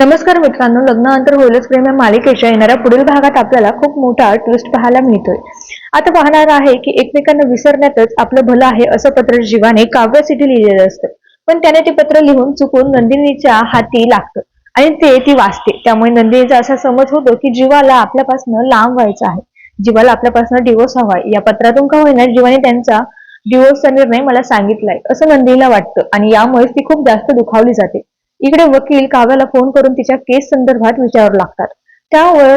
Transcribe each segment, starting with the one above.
नमस्कार मित्रांनो लग्नानंतर होईलच प्रेम या मालिकेच्या येणाऱ्या पुढील भागात आपल्याला खूप मोठा ट्विस्ट पाहायला मिळतोय. आता पाहणार आहे की एकमेकांना विसरण्यातच आपलं भलं आहे असं पत्र जीवाने काव्यासाठी लिहिलेलं असतं. पण त्याने ते पत्र लिहून चुकून नंदिनीच्या हाती लागतं आणि ते ती वाचते. त्यामुळे नंदिनीचा असा समज होतो की जीवाला आपल्यापासून लांब व्हायचं आहे. जीवाला आपल्यापासून डिवोर्स हवाय या पत्रातून का होईना जीवाने त्यांचा डिवोर्सचा निर्णय मला सांगितलाय असं नंदिनीला वाटतं आणि यामुळेच ती खूप जास्त दुखावली जाते. इकडे वकील काव्याला फोन करून तिच्या केस संदर्भात विचारू लागतात. त्यावर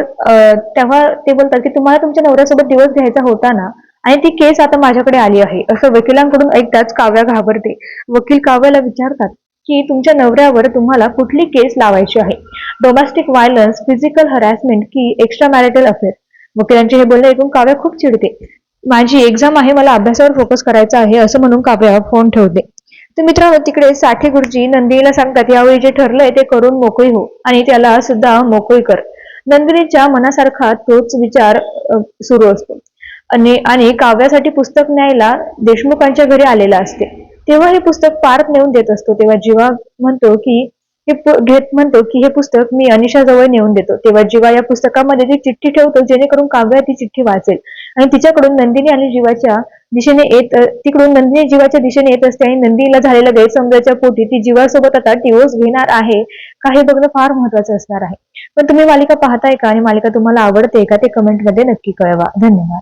तेव्हा ते बोलतात की तुम्हाला तुमच्या नवऱ्यासोबत दिवस घ्यायचा होता ना? आणि ती केस आता माझ्याकडे आली आहे. असं वकिलांकडून ऐकताच काव्या घाबरते. वकील काव्याला विचारतात की तुमच्या नवऱ्यावर तुम्हाला कुठली केस लावायची आहे? डोमेस्टिक व्हायलन्स फिजिकल हरॅसमेंट की एक्स्ट्रा मॅरिटल अफेअर वकिलांचे हे बोलणे ऐकून काव्या खूप चिडते. माझी एक्झाम आहे मला अभ्यासावर फोकस करायचा आहे असं म्हणून काव्या फोन ठेवते. तर मित्रांनो तिकडे साठे गुरुजी नंदिनीला सांगतात यावेळी जे ठरलंय ते करून मोकळी हो. आणि त्याला सुद्धा मोकळी कर. नंदिनीच्या मनासारखा तोच विचार सुरू असतो. आणि आणि काव्यासाठी पुस्तक न्यायला देशमुखांच्या घरी आलेला असते. तेव्हा हे पुस्तक पार्थ नेऊन देत असतो. तेव्हा जीवा म्हणतो की हे घेत म्हणतो की हे पुस्तक मी अनिशाजवळ नेऊन देतो. तेव्हा जीवा या पुस्तकामध्ये ती चिठ्ठी ठेवतो जेणेकरून काव्या ती चिठ्ठी वाचेल. आणि तिच्याकडून नंदिनी आणि जीवाच्या दिशेने येत तिकडून नंदिनी जीवाच्या दिशेने येत असते आणि नंदिनीला झालेल्या गैरसमजाच्या पोटी ती जीवासोबत आता डिवोर्स घेणार आहे का हे बघणं फार महत्वाचं असणार आहे. पण तुम्ही मालिका पाहताय का? आणि मालिका तुम्हाला आवडते का? ते कमेंटमध्ये नक्की कळवा. धन्यवाद.